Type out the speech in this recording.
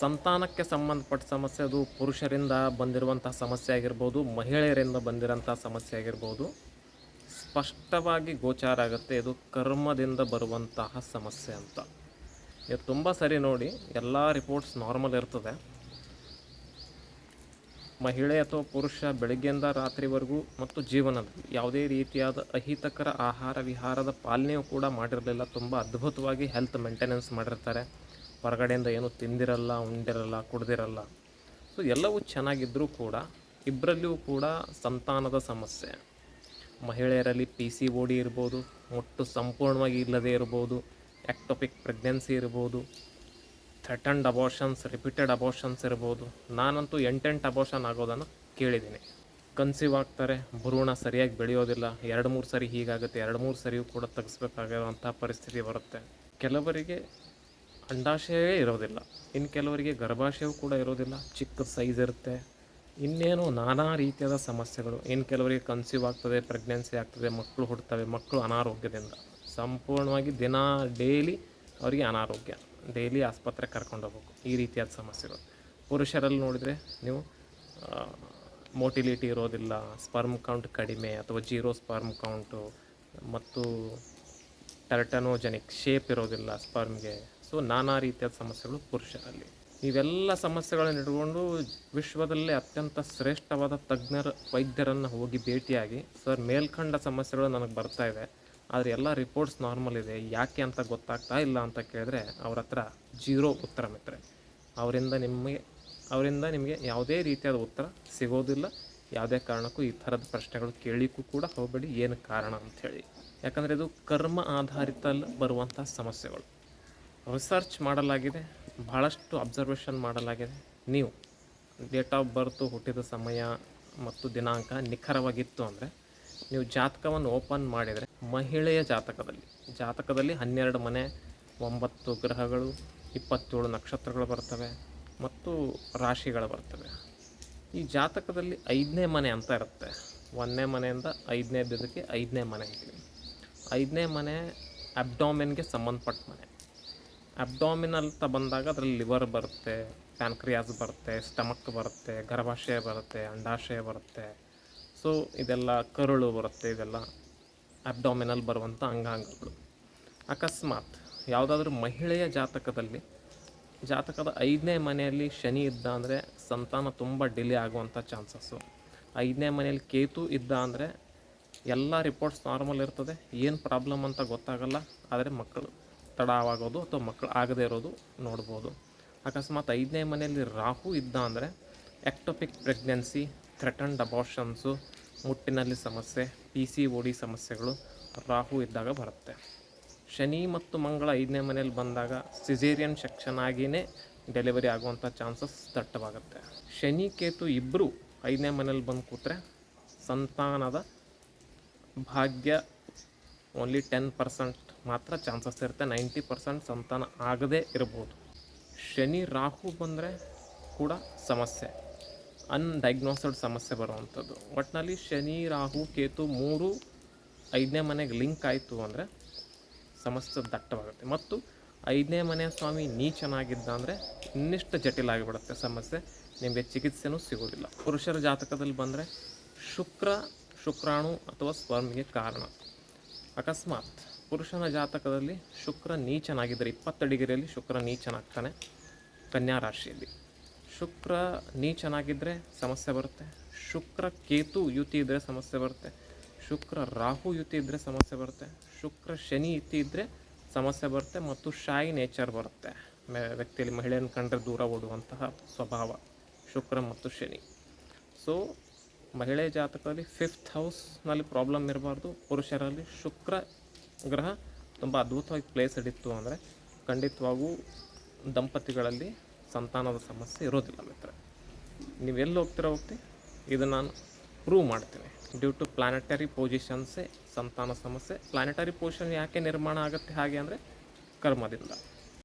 ಸಂತಾನಕ್ಕೆ ಸಂಬಂಧಪಟ್ಟ ಸಮಸ್ಯೆ ಅದು ಪುರುಷರಿಂದ ಬಂದಿರುವಂಥ ಸಮಸ್ಯೆ ಆಗಿರ್ಬೋದು, ಮಹಿಳೆಯರಿಂದ ಬಂದಿರೋಂಥ ಸಮಸ್ಯೆ ಆಗಿರ್ಬೋದು. ಸ್ಪಷ್ಟವಾಗಿ ಗೋಚಾರ ಆಗುತ್ತೆ ಇದು ಕರ್ಮದಿಂದ ಬರುವಂತಹ ಸಮಸ್ಯೆ ಅಂತ. ಇದು ತುಂಬ ಸರಿ ನೋಡಿ, ಎಲ್ಲ ರಿಪೋರ್ಟ್ಸ್ ನಾರ್ಮಲ್ ಇರ್ತದೆ. ಮಹಿಳೆ ಅಥವಾ ಪುರುಷ ಬೆಳಗ್ಗೆಯಿಂದ ರಾತ್ರಿವರೆಗೂ ಮತ್ತು ಜೀವನದಲ್ಲಿ ಯಾವುದೇ ರೀತಿಯಾದ ಅಹಿತಕರ ಆಹಾರ ವಿಹಾರದ ಪಾಲನೆಯೂ ಕೂಡ ಮಾಡಿರಲಿಲ್ಲ. ತುಂಬ ಅದ್ಭುತವಾಗಿ ಹೆಲ್ತ್ ಮೇಂಟೆನೆನ್ಸ್ ಮಾಡಿರ್ತಾರೆ. ಹೊರಗಡೆಯಿಂದ ಏನೂ ತಿಂದಿರಲ್ಲ, ಉಂಡಿರಲ್ಲ, ಕುಡ್ದಿರಲ್ಲ. ಸೊ ಎಲ್ಲವೂ ಚೆನ್ನಾಗಿದ್ದರೂ ಕೂಡ ಇಬ್ಬರಲ್ಲಿಯೂ ಕೂಡ ಸಂತಾನದ ಸಮಸ್ಯೆ. ಮಹಿಳೆಯರಲ್ಲಿ ಪಿ ಸಿ ಓ ಡಿ ಇರ್ಬೋದು ಮುಟ್ಟು ಸಂಪೂರ್ಣವಾಗಿ ಇಲ್ಲದೇ ಇರ್ಬೋದು ಎಕ್ಟೋಪಿಕ್ ಪ್ರೆಗ್ನೆನ್ಸಿ ಇರ್ಬೋದು ಥ್ರೆಟನ್ಡ್ ಅಬಾರ್ಷನ್ಸ್ ರಿಪೀಟೆಡ್ ಅಬಾರ್ಷನ್ಸ್ ಇರ್ಬೋದು. ನಾನಂತೂ ಎಂಟೆಂಟು ಅಬಾರ್ಷನ್ ಆಗೋದನ್ನು ಕೇಳಿದ್ದೀನಿ. ಕನ್ಸೀವ್ ಆಗ್ತಾರೆ, ಭ್ರೂಣ ಸರಿಯಾಗಿ ಬೆಳೆಯೋದಿಲ್ಲ. ಎರಡು ಮೂರು ಸರಿ ಹೀಗಾಗುತ್ತೆ, ಎರಡು ಮೂರು ಸರಿಯೂ ಕೂಡ ತೆಗೆಸ್ಬೇಕಾಗಿರುವಂಥ ಪರಿಸ್ಥಿತಿ ಬರುತ್ತೆ. ಕೆಲವರಿಗೆ ಅಂಡಾಶಯವೇ ಇರೋದಿಲ್ಲ. ಇನ್ನು ಕೆಲವರಿಗೆ ಗರ್ಭಾಶಯವು ಕೂಡ ಇರೋದಿಲ್ಲ. ಚಿಕ್ಕ ಸೈಜ್ ಇರುತ್ತೆ. ಇನ್ನೇನು ನಾನಾ ರೀತಿಯಾದ ಸಮಸ್ಯೆಗಳು. ಇನ್ನು ಕೆಲವರಿಗೆ ಕನ್ಸೀವ್ ಆಗ್ತದೆ ಪ್ರೆಗ್ನೆನ್ಸಿ ಆಗ್ತದೆ ಮಕ್ಕಳು ಹುಡ್ತವೆ ಮಕ್ಕಳು ಅನಾರೋಗ್ಯದಿಂದ. ಸಂಪೂರ್ಣವಾಗಿ ದಿನ ಡೈಲಿ ಅವರಿಗೆ ಅನಾರೋಗ್ಯ. ಡೈಲಿ ಆಸ್ಪತ್ರೆಗೆ ಕರ್ಕೊಂಡು ಹೋಗ್ಬೇಕು. ಈ ರೀತಿಯಾದ ಸಮಸ್ಯೆಗಳು. ಪುರುಷರಲ್ಲಿ ನೋಡಿದರೆ ನೀವು ಮೋಟಿಲಿಟಿ ಇರೋದಿಲ್ಲ ಸ್ಪರ್ಮ್ ಕೌಂಟ್ ಕಡಿಮೆ ಅಥವಾ ಜೀರೋ ಸ್ಪರ್ಮ್ ಕೌಂಟು ಮತ್ತು ಟರ್ಟನೋಜೆನಿಕ್ ಶೇಪ್ ಇರೋದಿಲ್ಲ ಸ್ಪರ್ಮ್ಗೆ ಸೊ ನಾನಾ ರೀತಿಯಾದ ಸಮಸ್ಯೆಗಳು ಪುರುಷರಲ್ಲಿ. ಇವೆಲ್ಲ ಸಮಸ್ಯೆಗಳನ್ನು ಇಟ್ಕೊಂಡು ವಿಶ್ವದಲ್ಲೇ ಅತ್ಯಂತ ಶ್ರೇಷ್ಠವಾದ ತಜ್ಞರ, ವೈದ್ಯರನ್ನು ಹೋಗಿ ಭೇಟಿಯಾಗಿ ಸರ್, ಮೇಲ್ಕಂಡ ಸಮಸ್ಯೆಗಳು ನನಗೆ ಬರ್ತಾ ಇದೆ ಆದರೆ ಎಲ್ಲ ರಿಪೋರ್ಟ್ಸ್ ನಾರ್ಮಲ್ ಇದೆ. ಯಾಕೆ ಅಂತ ಗೊತ್ತಾಗ್ತಾ ಇಲ್ಲ ಅಂತ ಕೇಳಿದ್ರೆ ಅವ್ರ ಹತ್ರ ಜೀರೋ ಉತ್ತರ ಮಿತ್ರೆ ಅವರಿಂದ ನಿಮಗೆ ಅವರಿಂದ ನಿಮಗೆ ಯಾವುದೇ ರೀತಿಯಾದ ಉತ್ತರ ಸಿಗೋದಿಲ್ಲ. ಯಾವುದೇ ಕಾರಣಕ್ಕೂ ಈ ಥರದ ಪ್ರಶ್ನೆಗಳು ಕೇಳಿಕ್ಕೂ ಕೂಡ ಹೋಗಬೇಡಿ. ಏನು ಕಾರಣ ಅಂಥೇಳಿ. ಯಾಕಂದರೆ ಇದು ಕರ್ಮ ಆಧಾರಿತ ಬರುವಂಥ ಸಮಸ್ಯೆಗಳು. ರಿಸರ್ಚ್ ಮಾಡಲಾಗಿದೆ ಭಾಳಷ್ಟು ಅಬ್ಸರ್ವೇಷನ್ ಮಾಡಲಾಗಿದೆ. ನೀವು ಡೇಟ್ ಆಫ್ ಬರ್ತು ಹುಟ್ಟಿದ ಸಮಯ ಮತ್ತು ದಿನಾಂಕ ನಿಖರವಾಗಿತ್ತು ಅಂದರೆ ನೀವು ಜಾತಕವನ್ನು ಓಪನ್ ಮಾಡಿದರೆ ಮಹಿಳೆಯ ಜಾತಕದಲ್ಲಿ ಜಾತಕದಲ್ಲಿ ಹನ್ನೆರಡು ಮನೆ, ಒಂಬತ್ತು ಗ್ರಹಗಳು, ಇಪ್ಪತ್ತೇಳು ನಕ್ಷತ್ರಗಳು ಬರ್ತವೆ ಮತ್ತು ರಾಶಿಗಳು ಬರ್ತವೆ. ಈ ಜಾತಕದಲ್ಲಿ ಐದನೇ ಮನೆ ಅಂತ ಇರುತ್ತೆ. ಒಂದನೇ ಮನೆಯಿಂದ ಐದನೇ ದಿನಕ್ಕೆ ಐದನೇ ಮನೆ. ಐದನೇ ಮನೆ ಅಬ್ಡಾಮಿನ್ಗೆ ಸಂಬಂಧಪಟ್ಟ ಮನೆ. ಅಬ್ಡಾಮಿನಲ್ ಅಂತ ಬಂದಾಗ ಅದರಲ್ಲಿ ಲಿವರ್ ಬರುತ್ತೆ ಪ್ಯಾನ್ಕ್ರಿಯಾಸ್ ಬರುತ್ತೆ ಸ್ಟಮಕ್ ಬರುತ್ತೆ, ಗರ್ಭಾಶಯ ಬರುತ್ತೆ, ಅಂಡಾಶಯ ಬರುತ್ತೆ. ಸೊ ಇದೆಲ್ಲ ಕರುಳು ಬರುತ್ತೆ, ಇದೆಲ್ಲ ಅಬ್ಡಾಮಿನಲ್ ಬರುವಂಥ ಅಂಗಾಂಗಗಳು. ಅಕಸ್ಮಾತ್ ಯಾವುದಾದ್ರೂ ಮಹಿಳೆಯ ಜಾತಕದಲ್ಲಿ, ಜಾತಕದ ಐದನೇ ಮನೆಯಲ್ಲಿ ಶನಿ ಇದ್ದ ಅಂದರೆ ಸಂತಾನ ತುಂಬ ಡಿಲೇ ಆಗುವಂಥ ಚಾನ್ಸಸ್ಸು ಐದನೇ ಮನೆಯಲ್ಲಿ ಕೇತು ಇದ್ದ ಅಂದರೆ ಎಲ್ಲ ರಿಪೋರ್ಟ್ಸ್ ನಾರ್ಮಲ್ ಇರ್ತದೆ, ಏನು ಪ್ರಾಬ್ಲಮ್ ಅಂತ ಗೊತ್ತಾಗಲ್ಲ, ಆದರೆ ಮಕ್ಕಳು ತಡವಾಗೋದು ಅಥವಾ ಮಕ್ಕಳು ಆಗದೇ ಇರೋದು ನೋಡ್ಬೋದು. ಅಕಸ್ಮಾತ್ ಐದನೇ ಮನೆಯಲ್ಲಿ ರಾಹು ಇದ್ದ ಅಂದರೆ ಎಕ್ಟೋಪಿಕ್ ಪ್ರೆಗ್ನೆನ್ಸಿ, ಥ್ರೆಟನ್ಡ್ ಅಬಾಷನ್ಸು, ಮುಟ್ಟಿನಲ್ಲಿ ಸಮಸ್ಯೆ, ಪಿ ಸಿ ಓ ಡಿ ಸಮಸ್ಯೆಗಳು ರಾಹು ಇದ್ದಾಗ ಬರುತ್ತೆ. ಶನಿ ಮತ್ತು ಮಂಗಳ ಐದನೇ ಮನೆಯಲ್ಲಿ ಬಂದಾಗ ಸಿಜೇರಿಯನ್ ಸೆಕ್ಷನ್ ಆಗಿಯೇ ಡೆಲಿವರಿ ಆಗುವಂಥ ಚಾನ್ಸಸ್ ದಟ್ಟವಾಗುತ್ತೆ. ಶನಿ ಕೇತು ಇಬ್ಬರು ಐದನೇ ಮನೇಲಿ ಬಂದು ಕೂತ್ರೆ ಸಂತಾನದ ಭಾಗ್ಯ ಓನ್ಲಿ ಟೆನ್ ಪರ್ಸೆಂಟ್ ಮಾತ್ರ ಚಾನ್ಸಸ್ ಇರುತ್ತೆ ನೈಂಟಿ ಪರ್ಸೆಂಟ್ ಸಂತಾನ ಆಗದೇ ಇರ್ಬೋದು. ಶನಿ ರಾಹು ಬಂದರೆ ಕೂಡ ಸಮಸ್ಯೆ ಅನ್ಡೈಗ್ನೋಸ್ಡ್ ಸಮಸ್ಯೆ ಬರುವಂಥದ್ದು. ಒಟ್ಟಿನಲ್ಲಿ ಶನಿ, ರಾಹು, ಕೇತು ಮೂರು ಐದನೇ ಮನೆಗೆ ಲಿಂಕ್ ಆಯಿತು ಅಂದರೆ ಸಮಸ್ಯೆ ದಟ್ಟವಾಗುತ್ತೆ. ಮತ್ತು ಐದನೇ ಮನೆಯ ಸ್ವಾಮಿ ನೀ ಚೆನ್ನಾಗಿದ್ದ ಅಂದರೆ ಇನ್ನಿಷ್ಟು ಜಟಿಲ ಆಗಿಬಿಡುತ್ತೆ ಸಮಸ್ಯೆ, ನಿಮಗೆ ಚಿಕಿತ್ಸೆನೂ ಸಿಗೋದಿಲ್ಲ. ಪುರುಷರ ಜಾತಕದಲ್ಲಿ ಬಂದರೆ ಶುಕ್ರ, ಶುಕ್ರಾಣು ಅಥವಾ ಸ್ವರ್ಮಿಗೆ ಕಾರಣ. ಅಕಸ್ಮಾತ್ ಪುರುಷನ ಜಾತಕದಲ್ಲಿ ಶುಕ್ರ ನೀಚನಾಗಿದ್ದರೆ, ಇಪ್ಪತ್ತು ಡಿಗ್ರಿಯಲ್ಲಿ ಶುಕ್ರ ನೀಚನಾಗ್ತಾನೆ ಕನ್ಯಾ ರಾಶಿಯಲ್ಲಿ. ಶುಕ್ರ ನೀಚನಾಗಿದ್ದರೆ ಸಮಸ್ಯೆ ಬರುತ್ತೆ. ಶುಕ್ರ ಕೇತು ಯುತಿ ಇದ್ದರೆ ಸಮಸ್ಯೆ ಬರುತ್ತೆ. ಶುಕ್ರ ರಾಹು ಯುತಿ ಇದ್ದರೆ ಸಮಸ್ಯೆ ಬರುತ್ತೆ. ಶುಕ್ರ ಶನಿ ಯುತಿ ಇದ್ದರೆ ಸಮಸ್ಯೆ ಬರುತ್ತೆ ಮತ್ತು ಶಾಯಿ ನೇಚರ್ ಬರುತ್ತೆ. ವ್ಯಕ್ತಿಯಲ್ಲಿ ಮಹಿಳೆಯನ್ನು ಕಂಡ್ರೆ ದೂರ ಓಡುವಂತಹ ಸ್ವಭಾವ ಶುಕ್ರ ಮತ್ತು ಶನಿ. ಸೊ ಮಹಿಳೆ ಜಾತಕದಲ್ಲಿ ಫಿಫ್ತ್ ಹೌಸ್ನಲ್ಲಿ ಪ್ರಾಬ್ಲಮ್ ಇರಬಾರ್ದು. ಪುರುಷರಲ್ಲಿ ಶುಕ್ರ ಗ್ರಹ ತುಂಬ ಅದ್ಭುತವಾಗಿ ಪ್ಲೇಸ್ ಹಿಡಿತು ಅಂದರೆ ಖಂಡಿತವಾಗೂ ದಂಪತಿಗಳಲ್ಲಿ ಸಂತಾನದ ಸಮಸ್ಯೆ ಇರೋದಿಲ್ಲ ಮಿತ್ರ ನೀವು ಎಲ್ಲಿ ಹೋಗ್ತೀರ ಹೋಗ್ತಿ, ಇದು ನಾನು ಪ್ರೂವ್ ಮಾಡ್ತೀನಿ. ಡ್ಯೂ ಟು ಪ್ಲಾನೆಟರಿ ಪೊಸಿಷನ್ಸೇ ಸಂತಾನ ಸಮಸ್ಯೆ ಪ್ಲಾನೆಟರಿ ಪೊಸಿಷನ್ ಯಾಕೆ ನಿರ್ಮಾಣ ಆಗುತ್ತೆ, ಹಾಗೆ ಅಂದರೆ ಕರ್ಮದಿಂದ.